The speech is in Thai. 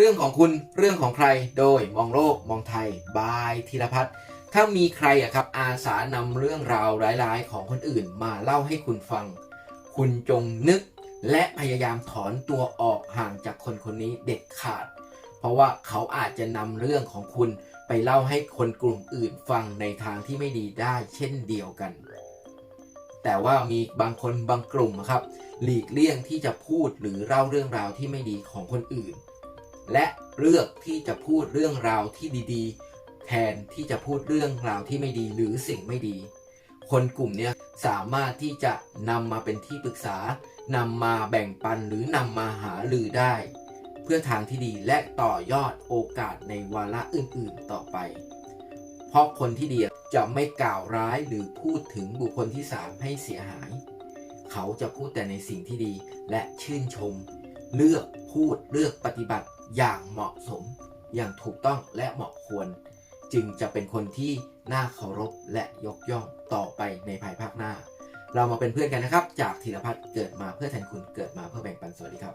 เรื่องของคุณเรื่องของใครโดยมองโลกมองไทยบายธีรพัฒน์ถ้ามีใครอะครับอาสานำเรื่องราวร้ายๆ ของคนอื่นมาเล่าให้คุณฟัง คุณจงนึกและพยายามถอนตัวออกห่างจากคนคนนี้เด็ดขาด เพราะว่าเขาอาจจะนำเรื่องของคุณไปเล่าให้คนกลุ่มอื่นฟังในทางที่ไม่ดีได้เช่นเดียวกัน แต่ว่ามีบางคนบางกลุ่มอะครับ หลีกเลี่ยงที่จะพูดหรือเล่าเรื่องราวที่ไม่ดีของคนอื่น และเลือกที่จะพูดเรื่องราวที่ดีๆ แทนที่จะพูดเรื่องราวที่ไม่ดีหรือสิ่งไม่ดี คนกลุ่มนี้สามารถที่จะนำมาเป็นที่ปรึกษานำมาแบ่งปันหรือนำมาหาลือได้ เพื่อทางที่ดีและต่อยอดโอกาสในวาระอื่นๆต่อไป เพราะคนที่ดีจะไม่กล่าวร้ายหรือพูดถึงบุคคลที่สามให้เสียหาย เขาจะพูดแต่ในสิ่งที่ดีและชื่นชม เลือกพูดเลือกปฏิบัติ อย่างเหมาะสม อย่างถูกต้องและเหมาะควร จึงจะเป็นคนที่น่าเคารพและยกย่องต่อไปในภายภาคหน้า เรามาเป็นเพื่อนกันนะครับ จากธีรพัฒน์เกิดมาเพื่อแทนคุณเกิดมาเพื่อแบ่งปันสวัสดีครับ